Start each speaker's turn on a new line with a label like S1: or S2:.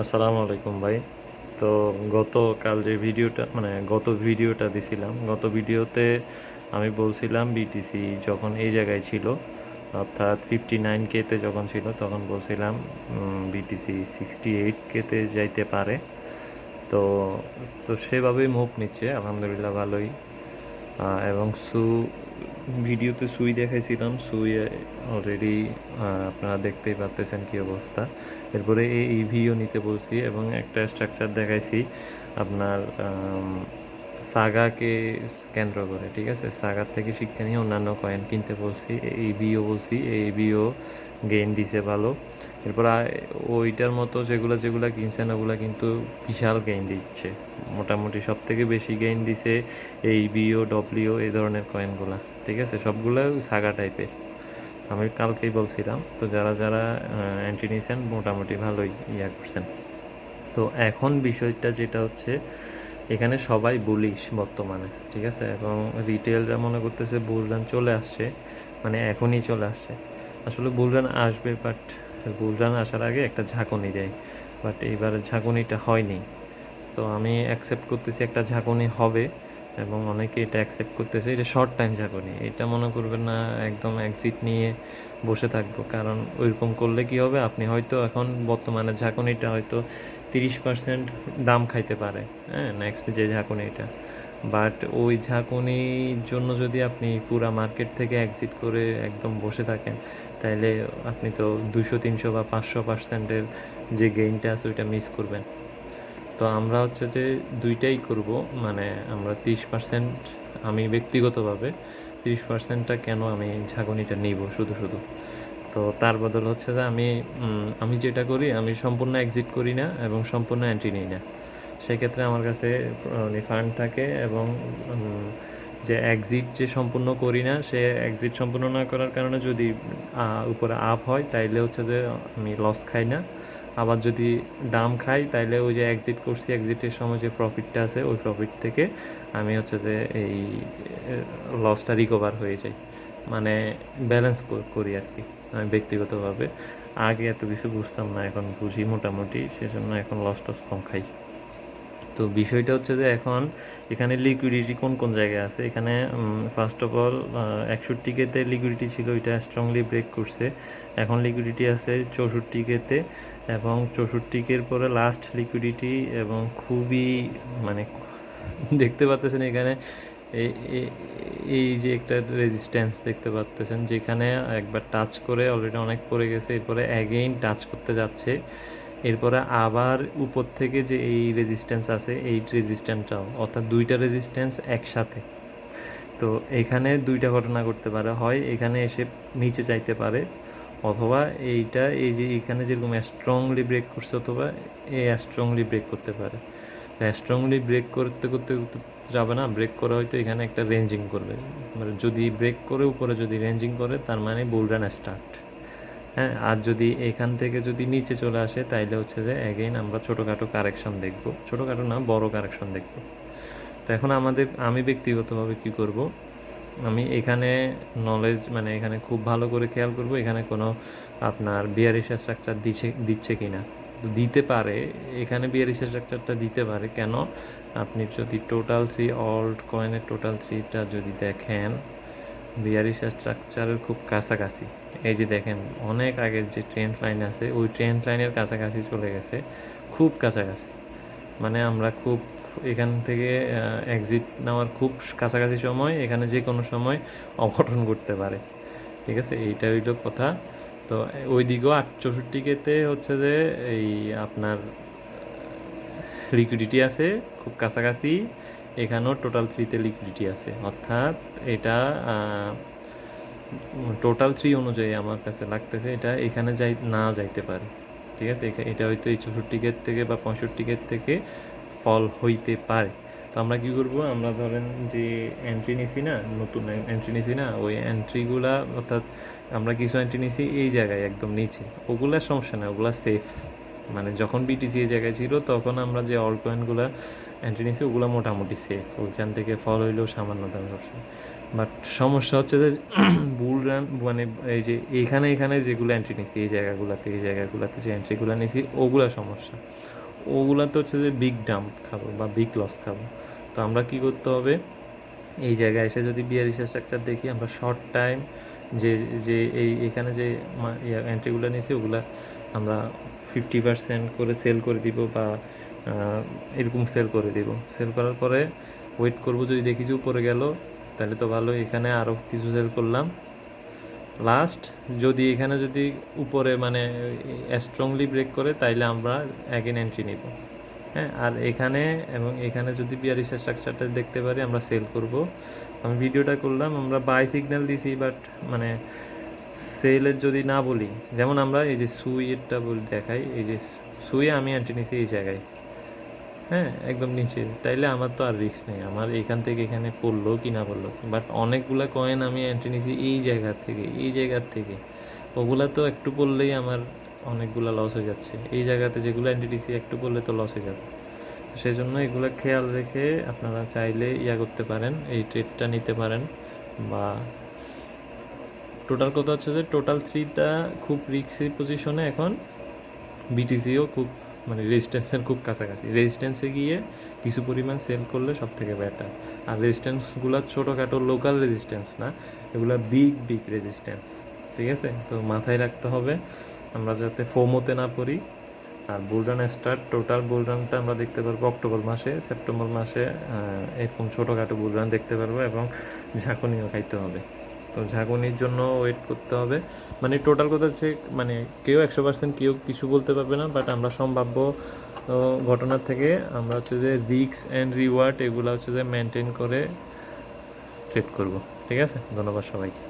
S1: আসসালামু আলাইকুম ভাই। তো গতকাল যে ভিডিওটা মানে গত ভিডিওটা দিছিলাম, গত ভিডিওতে আমি বলছিলাম বিটিসি যখন এই জায়গায় ছিল, অর্থাৎ ফিফটি নাইন কেতে যখন ছিল, তখন বলছিলাম বিটিসি সিক্সটি এইট কেতে যাইতে পারে। তো তো সেভাবেই মুভ নিচ্ছে, আলহামদুলিল্লাহ ভালোই। এবং সু ভিডিওতে সুই দেখাইছিলাম সুই অলরেডি আপনারা দেখতেই পাচ্তেছেন কি অবস্থা। এরপরে এই ইভিও নিতে বলছি এবং একটা স্ট্রাকচার দেখাইছি। আপনার সাগাকে কেন্দ্র করে, ঠিক আছে? সাগার থেকে শিক্ষা নিয়ে অন্যান্য কয়েন কিনতে বলছি, এই বিও বলছি, এই বিও গেইন দিছে ভালো। এরপর ওইটার মতো যেগুলো যেগুলো কিনছেন, ওগুলো কিন্তু বিশাল গেইন দিচ্ছে। মোটামুটি সব থেকে বেশি গেইন দিছে এই বিও ডব্লিউ এই ধরনের কয়েনগুলো, ঠিক আছে? সবগুলো সাগা টাইপের আমি কালকেই বলছিলাম, তো যারা যারা অ্যান্টি নিছেন, মোটামুটি ভালোই ইয়া করছেন। তো এখন বিষয়টা যেটা হচ্ছে এখানে সবাই বুলিশ বর্তমানে, ঠিক আছে? এবং রিটেলরা মনে করতেছে বুলরান চলে আসছে মানে এখনই চলে আসছে। আসলে বুলরান আসবে বাট বুলরান আসার আগে একটা ঝাঁকুনি দেয় বাট এইবার ঝাঁকুনিটা হয়নি। তো আমি অ্যাকসেপ্ট করতেছি একটা ঝাঁকুনি হবে, এবং অনেকে এটা অ্যাকসেপ্ট করতেছে, এটা শর্ট টাইম ঝাঁকুনি। এটা মনে করবেন না, একদম এক্সিট নিয়ে বসে থাকব, কারণ ওইরকম করলে কি হবে? আপনি হয়তো এখন বর্তমানে ঝাঁকুনিটা হয়তো তিরিশ পার্সেন্ট দাম খাইতে পারে হ্যাঁ নেক্সট যে ঝাঁকুনি এটা। বাট ওই ঝাঁকুনির জন্য যদি আপনি পুরা মার্কেট থেকে এক্সিট করে একদম বসে থাকেন তাহলে আপনি তো দুশো তিনশো বা পাঁচশো পার্সেন্টের যে গেইনটা আছে, ওইটা মিস করবেন। তো আমরা হচ্ছে যে দুইটাই করব মানে আমরা তিরিশ পার্সেন্ট আমি ব্যক্তিগতভাবে তিরিশ পার্সেন্টটা কেন আমি ঝাঁকুনিটা নিব শুধু শুধু? তো তার বদল হচ্ছে যে আমি আমি যেটা করি, আমি সম্পূর্ণ এক্সিট করি না এবং সম্পূর্ণ অ্যান্টি নিই না। সেক্ষেত্রে আমার কাছে ফান্ড থাকে এবং যে এক্সিট যে সম্পূর্ণ করি না, সে এক্সিট সম্পূর্ণ না করার কারণে যদি উপরে আপ হয়, তাইলে হচ্ছে যে আমি লস খাই না। আবার যদি দাম খাই, তাইলে ওই যে এক্সিট করছি এক্সিটের সময় যে প্রফিটটা আছে, ওই প্রফিট থেকে আমি হচ্ছে যে এই লসটা রিকভার হয়ে যাই। মানে ব্যালেন্স করি আর কি, আমি ব্যক্তিগতভাবে। আগে এত কিছু বুঝতাম না, এখন বুঝি মোটামুটি, সেজন্য এখন লস টস কম খাই। তো বিষয়টা হচ্ছে যে এখন এখানে লিকুইডিটি কোন কোন জায়গায় আছে? এখানে ফার্স্ট অফ অল একষট্টি কেতে লিকুইডিটি ছিল এটা স্ট্রংলি ব্রেক করছে। এখন লিকুইডিটি আছে চৌষট্টি কেতে এবং চৌষট্টি কের পরে লাস্ট লিকুইডিটি এবং খুবই মানে দেখতে পাচ্ছেন এখানে এই- যে একটা রেজিস্ট্যান্স দেখতে পাচ্তেছেন, যেখানে একবার টাচ করে অলরেডি অনেক পড়ে গেছে, এরপরে অ্যাগেইন টাচ করতে যাচ্ছে, এরপরে আবার উপর থেকে যে এই রেজিস্ট্যান্স আছে, এই রেজিস্ট্যান্সটাও অর্থাৎ দুইটা রেজিস্ট্যান্স একসাথে। তো এখানে দুইটা ঘটনা করতে পারে, হয় এখানে এসে নিচে চাইতে পারে, অথবা এইটা, এই যে এখানে যেরকম স্ট্রংলি ব্রেক করছে, অথবা এ স্ট্রংলি ব্রেক করতে পারে। স্ট্রংলি ব্রেক করতে করতে যাবে না ব্রেক করে হয়তো এখানে একটা রেঞ্জিং করবে। মানে যদি ব্রেক করে উপরে যদি রেঞ্জিং করে, তার মানে বুলরান স্টার্ট হ্যাঁ আর যদি এখান থেকে যদি নিচে চলে আসে, তাইলে হচ্ছে যে অ্যাগেইন আমরা ছোটোখাটো কারেকশন দেখব। ছোটোখাটো না, বড় কারেকশন দেখব। তো এখন আমাদের, আমি ব্যক্তিগতভাবে কি করব? আমি এখানে নলেজ মানে এখানে খুব ভালো করে খেয়াল করব, এখানে কোনো আপনার বিয়ারিশ স্ট্রাকচার দিচ্ছে দিচ্ছে কি না দিতে পারে, এখানে বিয়ারিশ স্ট্রাকচারটা দিতে পারে। কেন? আপনি যদি টোটাল থ্রি অল্ড কয়েনের টোটাল থ্রিটা যদি দেখেন বিয়ারিশ স্ট্রাকচারের খুব কাছাকাছি। এই যে দেখেন, অনেক আগের যে ট্রেন্ড লাইন আছে, ওই ট্রেন্ড লাইনের কাছাকাছি চলে গেছে, খুব কাছাকাছি। মানে আমরা খুব এখান থেকে এক্সিট নেওয়ার খুব কাছাকাছি সময়, এখানে যে কোনো সময় অঘটন ঘটতে পারে। ঠিক আছে? এইটা হইল কথা। তো ওই দিকেও আট চৌষট্টি কেতে হচ্ছে যে এই আপনার লিকুইডিটি আছে, খুব কাছাকাছি। এখানেও টোটাল থ্রিতে লিকুইডিটি আছে। অর্থাৎ এটা টোটাল থ্রি অনুযায়ী আমার কাছে লাগতেছে এটা এখানে যাই, না যাইতে পারে। ঠিক আছে? এটা হয়তো এই চৌষট্টি গেট থেকে বা পঁয়ষট্টি গেট থেকে ফল হইতে পারে। তো আমরা কি করব? আমরা ধরেন যে এন্ট্রি নিছি না, নতুন এন্ট্রি নিছি না, ওই এন্ট্রিগুলা অর্থাৎ আমরা কিছু এন্ট্রি নিছি এই জায়গায় একদম নিচে। ওগুলা সমস্যা না ওগুলা সেফ মানে যখন বিটিসি এই জায়গায় ছিল, তখন আমরা যে অল কয়েনগুলো এন্ট্রি নিছি, ওগুলো মোটামুটি সেফ ওইখান থেকে ফল হইলেও সামান্য দাম ব্যবসা। বাট সমস্যা হচ্ছে যে বুল রান মানে এই যে এখানে এখানে যেগুলো এন্ট্রি নিছি, এই জায়গাগুলোতে এই জায়গাগুলোতে যে এন্ট্রিগুলো নিছি, ওগুলো সমস্যা। ওগুলাতে হচ্ছে যে বিগ ডাম্প খাব বা বিগ লস খাব। তো আমরা কি করতে হবে? এই জায়গায় এসে যদি বিয়ার স্ট্রাকচার দেখি, আমরা শর্ট টাইম যে যে এই, এখানে যে এন্ট্রিগুলো নিয়েছি, ওগুলা আমরা ফিফটি পার্সেন্ট করে সেল করে দিব বা এরকম সেল করে দিব। সেল করার পরে ওয়েট করব যদি দেখি যে উপরে গেল, তাহলে তো ভালো এখানে আরও কিছু সেল করলাম। লাস্ট যদি এখানে যদি উপরে মানে স্ট্রংলি ব্রেক করে, তাইলে আমরা অ্যাগেন এন্ট্রি নিব। হ্যাঁ আর এখানে এবং এখানে যদি বিয়ারি স্ট্রাকচারটা দেখতে পারি, আমরা সেল করব। আমি ভিডিওটা করলাম, আমরা বাই সিগন্যাল দিছি বাট মানে সেলের যদি না বলি, যেমন আমরা এই যে সুইয়েরটা বলি দেখাই, এই যে সুইয়ে আমি এন্ট্রি নিছি এই জায়গায়। হ্যাঁ একদম নিচে। তাইলে আমার তো আর রিস্ক নেই। আমার এখান থেকে এখানে পড়ল কি না পড়ল। বাট অনেকগুলো কয়েন আমি এন্ট্রি নিছি এই জায়গার থেকে, এই জায়গার থেকে। ওগুলা তো একটু পড়লেই আমার অনেকগুলা লস হয়ে যাচ্ছে। এই জায়গাতে যেগুলো এন্ট্রি নিছি, একটু পড়লে তো লস হয়ে যাবে। সেই জন্য এগুলো খেয়াল রেখে আপনারা চাইলে ইয়া করতে পারেন, এই ট্রেডটা নিতে পারেন বা টোটাল কথা হচ্ছে যে টোটাল থ্রিটা খুব রিক্সি পজিশনে এখন বিটিসিও খুব মানে রেজিস্ট্যান্সের খুব কাছাকাছি। রেজিস্ট্যান্সে গিয়ে কিছু পরিমাণ সেল করলে সব থেকে বেটার আর রেজিস্ট্যান্সগুলো ছোটোখাটো লোকাল রেজিস্ট্যান্স না, এগুলো বিগ বিগ রেজিস্ট্যান্স ঠিক আছে? তো মাথায় রাখতে হবে, আমরা যাতে ফোমোতে না পড়ি। আর বুলরান স্টার্ট টোটাল বুলরানটা আমরা দেখতে পারব অক্টোবর মাসে সেপ্টেম্বর মাসে এরকম ছোটোখাটো বুলরান দেখতে পারব এবং ঝাঁকুনিও খাইতে হবে। তো ঝাঁকুনির জন্য ওয়েট করতে হবে। মানে টোটাল কথা হচ্ছে মানে কেউ একশো পার্সেন্ট কেউ কিছু বলতে পারবে না বাট আমরা সম্ভাব্য আহ, ঘটনার থেকে আমরা হচ্ছে যে রিক্স অ্যান্ড রিওয়ার্ড এগুলো হচ্ছে যে মেনটেন করে ট্রেড করব। ঠিক আছে? ধন্যবাদ সবাইকে।